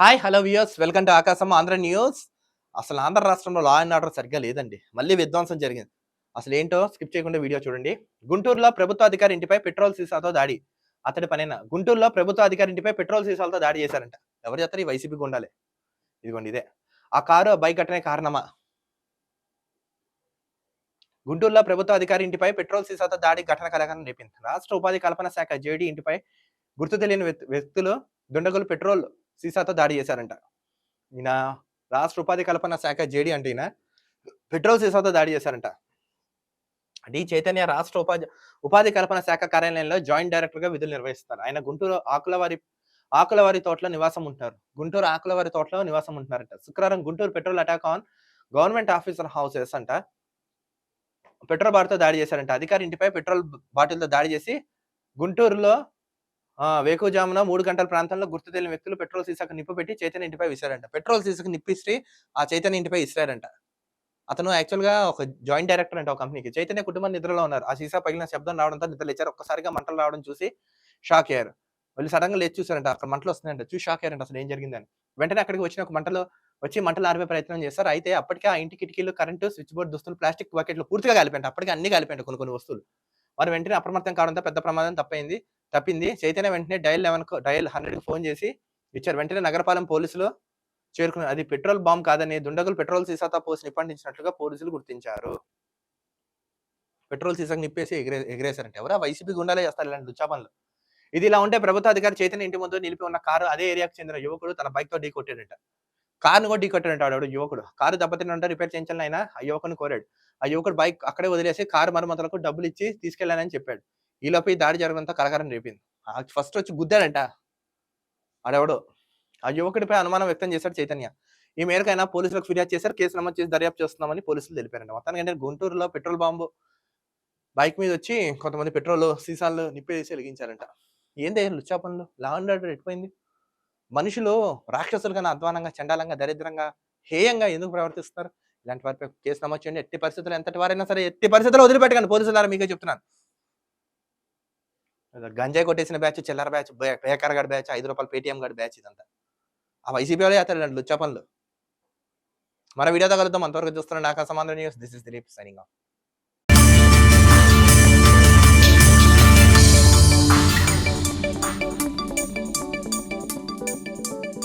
Hi hello viewers. Welcome to Aakasam Andhra news. అసలు ఆంధ్ర రాష్ట్రంలో లా and order సరిగ్గా లేదండి. మళ్ళీ విధ్వంసం జరిగింది. అసలు ఏంటో స్కిప్ చేయకుండా వీడియో చూడండి. గుంటూరులో ప్రభుత్వ అధికారి ఇంటిపై పెట్రోల్ సీసాతో దాడి. అతడి పనైనా? గుంటూరులో ప్రభుత్వ అధికారి ఇంటిపై పెట్రోల్ సీసాలతో దాడి చేశారంట. ఎవరు చేస్తారు? ఈ వైసీపీకి ఉండాలి ఇదిగోండి ఇదే. ఆ కారు బైక్ అట్టనే కారణమా? గుంటూరులో ప్రభుత్వ అధికారి ఇంటిపై పెట్రోల్ సీసాతో దాడి ఘటన కలగాలని రేపింది. రాష్ట్ర ఉపాధి కల్పన శాఖ జేడీ ఇంటిపై గుర్తు తెలియని వ్యక్తి- వ్యక్తులు దుండగులు పెట్రోల్ సీసాతో దాడి చేశారంట. ఈయన రాష్ట్ర ఉపాధి కల్పన శాఖ జేడీ అంటే ఈయన పెట్రోల్ సీసాతో దాడి చేశారంట. డి చైతన్య రాష్ట్ర ఉపాధి ఉపాధి కల్పన శాఖ కార్యాలయంలో జాయింట్ డైరెక్టర్గా విధులు నిర్వహిస్తారు. ఆయన గుంటూరు ఆకులవారి ఆకులవారి తోటలో నివాసం ఉంటున్నారు. గుంటూరు ఆకులవారి తోటలో నివాసం ఉంటున్నారంట. శుక్రవారం Guntur petrol attack on government officer houses అంట. పెట్రోల్ బాటిల్తో దాడి చేశారంట. అధికారి ఇంటిపై పెట్రోల్ బాటిల్తో దాడి చేసి గుంటూరులో వేకుజామున మూడు గంటల ప్రాంతంలో గుర్తు తెలియని వ్యక్తులు పెట్రోల్ సీసాకు నిప్పు పెట్టి చైతన్య ఇంటిపై విసిరారంట. పెట్రోల్ సీసాకు నిప్పిస్తే ఆ చైతన్య ఇంటిపై ఇస్తారంట అతను యాక్చువల్గా ఒక జాయింట్ డైరెక్టర్ అంట ఒక కంపెనీకి చైతన్య కుటుంబం నిద్రలో ఉన్నారు. ఆ సీసా పగిలిన శబ్దం రావడంతో నిద్ర లేచారు. ఒక్కసారిగా మంటలు రావడం చూసి షాక్ అయ్యారు. వాళ్ళు సడన్గా లేచి చూసారంట అక్కడ మంటలు వస్తున్నాయంట. చూసి షాక్ అయ్యారంట అసలు ఏం జరిగిందని. వెంటనే అక్కడికి వచ్చిన ఒక మంటలు వచ్చి మంటలు ఆరిపే ప్రయత్నం చేస్తారు అయితే అప్పటికే ఆ ఇంటి కిటికీలు కరెంటు స్విచ్ బోర్డు దుస్తులు ప్లాస్టిక్ బకెట్లు పూర్తిగా కాలిపోయింట అప్పటికే అన్ని కాలిపోయింట కొన్ని కొన్ని వస్తువులు. వారు వెంటనే అప్రమత్తం కావడంతో పెద్ద ప్రమాదం తప్పైంది. తప్పింది. చైతన్య వెంటనే dial eleven dial hundred phone చేసి ఇచ్చారు. వెంటనే నగరపాలెం పోలీసులు చేరుకున్నారు అది పెట్రోల్ బాంబ్ కాదని దుండగులు పెట్రోల్ సీసాతో పోసి నిప్పంటించినట్లుగా పోలీసులు గుర్తించారు. పెట్రోల్ సీసాకు నిప్పేసి ఎగిరే ఎగిరేశారంటే. ఎవరా? వైసీపీ గుండాలే చేస్తారు ఇలాంటి దుచ్చాపనలు. ఇది ఇలా ఉంటే ప్రభుత్వ అధికారి చైతన్య ఇంటి ముందు నిలిపి ఉన్న కారు అదే ఏరియాకు చెందిన యువకుడు తన బైక్తో ఢీ కొట్టాడంట. కారును కూడా ఢీ కొట్టాడంట వాడు యువకుడు. కారు దెబ్బతిన్నంటే రిపేర్ చేయించాలని ఆయన ఆ యువకుని కోరాడు. ఆ యువకుడు బైక్ అక్కడే వదిలేసి కారు మరమ్మతులకు డబ్బులు ఇచ్చి తీసుకెళ్ళానని చెప్పాడు. ఈలోపు ఈ దాడి జరగడంతో కలకరం రేపింది. ఫస్ట్ వచ్చి గుద్దాడంట ఆడెవడో. ఆ యువకుడిపై అనుమానం వ్యక్తం చేశాడు చైతన్య. ఈ మేరకైనా పోలీసులకు ఫిర్యాదు చేశారు కేసు నమోదు చేసి దర్యాప్తు చేస్తున్నామని పోలీసులు తెలిపారంట. మొత్తానికి అంటే గుంటూరులో పెట్రోల్ బాంబు బైక్ మీద వచ్చి కొంతమంది పెట్రోల్ సీసాలు నిప్పేసి వెలిగించారంట. ఏంది లుచ్చా పనులు? లా అండ్ ఆర్డర్ ఎట్టిపోయింది? మనుషులు రాక్షసులు కన్నా అధ్వానంగా చండాలంగా దరిద్రంగా హేయంగా ఎందుకు ప్రవర్తిస్తారు ఇలాంటి వారిపై కేసు నమోదు చేయండి. ఎట్టి పరిస్థితులు ఎంతటి వారైనా సరే ఎట్టి పరిస్థితుల్లో వదిలిపెట్టకండి. పోలీసులు ద్వారా మీకే చెప్తున్నాను. గంజాయి కొట్టేసిన బ్యాచ్ చిల్లర బ్యాచ్ బేకర్ గడ్ బ్యాచ్ ఐదు రూపాయలు పేటిఎం గడ్ బ్యాచ్ ఇదంతా. ఆ వైసీపీ వాళ్ళే చేస్తారు ఇలాంటి లుచ్చా పనులు. మన వీడియో తగలుద్దాం అంతవరకు చూస్తున్నాను నాకు news. This is Dilip signing off